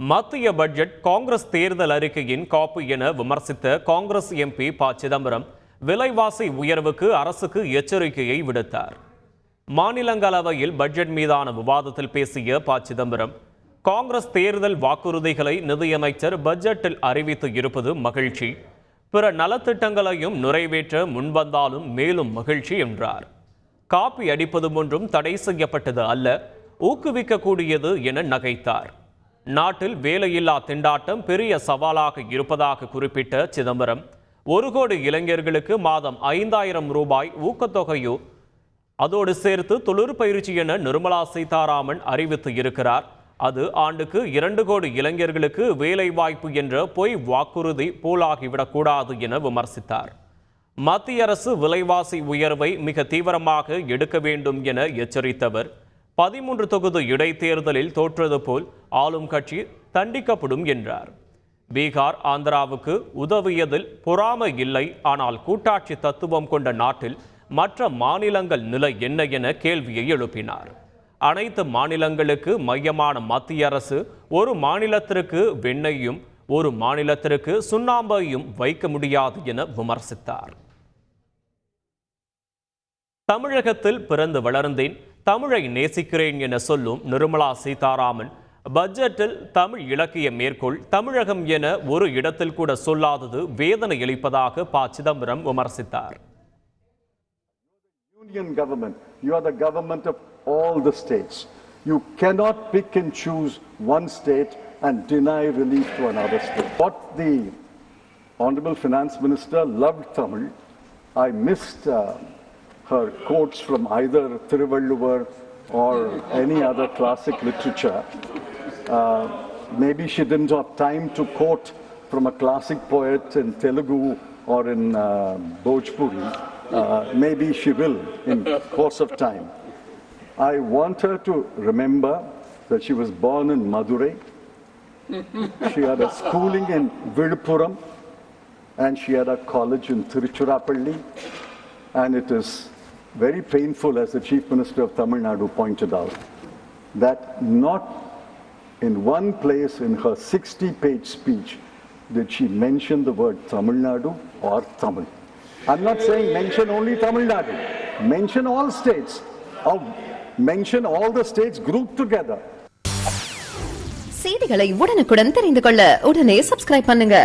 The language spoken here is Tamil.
மத்திய பட்ஜெட் காங்கிரஸ் தேர்தல் அறிக்கையின் காப்பு என விமர்சித்த காங்கிரஸ் எம்பி ப. சிதம்பரம் விலைவாசி உயர்வுக்கு அரசுக்கு எச்சரிக்கையை விடுத்தார். மாநிலங்களவையில் பட்ஜெட் மீதான விவாதத்தில் பேசிய ப. சிதம்பரம் காங்கிரஸ் தேர்தல் வாக்குறுதிகளை நிதியமைச்சர் பட்ஜெட்டில் அறிவித்து இருப்பது மகிழ்ச்சி. பிற நலத்திட்டங்களையும் நிறைவேற்ற முன்வந்தாலும் மேலும் மகிழ்ச்சி என்றார். காப்பி அடிப்பது ஒன்றும் தடை செய்யப்பட்டது அல்ல ஊக்குவிக்கக்கூடியது என நகைத்தார். நாட்டில் வேலையில்லா திண்டாட்டம் பெரிய சவாலாக இருப்பதாக குறிப்பிட்ட சிதம்பரம் ஒரு கோடி இளைஞர்களுக்கு மாதம் ஐந்தாயிரம் ரூபாய் ஊக்கத்தொகையோ அதோடு சேர்த்து தொழிற்பயிற்சி என நிர்மலா சீதாராமன் அறிவித்து இருக்கிறார். அது ஆண்டுக்கு இரண்டு கோடி இளைஞர்களுக்கு வேலைவாய்ப்பு என்ற பொய் வாக்குறுதி போலாகிவிடக்கூடாது என விமர்சித்தார். மத்திய அரசு விலைவாசி உயர்வை மிக தீவிரமாக எடுக்க வேண்டும் என எச்சரித்தவர். பதிமூன்று தொகுதி இடைத்தேர்தலில் தோற்றது போல் ஆளும் கட்சி தண்டிக்கப்படும் என்றார். பீகார் ஆந்திராவுக்கு உதவியதில் பொறாமை இல்லை. ஆனால் கூட்டாட்சி தத்துவம் கொண்ட நாட்டில் மற்ற மாநிலங்கள் நிலை என்ன என கேள்வியை எழுப்பினார். அனைத்து மாநிலங்களுக்கு மையமான மத்திய அரசு ஒரு மாநிலத்திற்கு வெண்ணையும் ஒரு மாநிலத்திற்கு சுண்ணாம்பையும் வைக்க முடியாது என விமர்சித்தார். தமிழகத்தில் பிறந்து வளர்ந்தேன். தமிழை நேசிக்கிறேன் என சொல்லும் நிர்மலா சீதாராமன் பட்ஜெட்டில் தமிழ் இலக்கிய மேற்கோள் தமிழகம் என ஒரு இடத்தில் கூட சொல்லாதது வேதனை அளிப்பதாக ப சிதம்பரம் விமர்சித்தார் Union government. You are the government of all the states. You cannot pick and choose one state and deny relief to another state. What the Honorable Finance Minister loved Tamil. I missed uh, her quotes from either Thiruvalluvar or any other classic literature. Uh, maybe she didn't have time to quote from a classic poet in Telugu or in uh, Bhojpuri. Uh, maybe she will in course of time. I want her to remember that she was born in Madurai. she had a schooling in Vidupuram and she had a college in Tiruchirappalli. And it is very painful, as the Chief Minister of Tamil Nadu pointed out, that not in one place in her 60 page speech did she mention the word Tamil Nadu or Tamil. I'm not saying mention only Tamil Nadu, mention all states, or mention all the states grouped together. செய்திகளை உடனுக்குடன் தெரிந்து கொள்ள உடனே சப்ஸ்கிரைப் பண்ணுங்க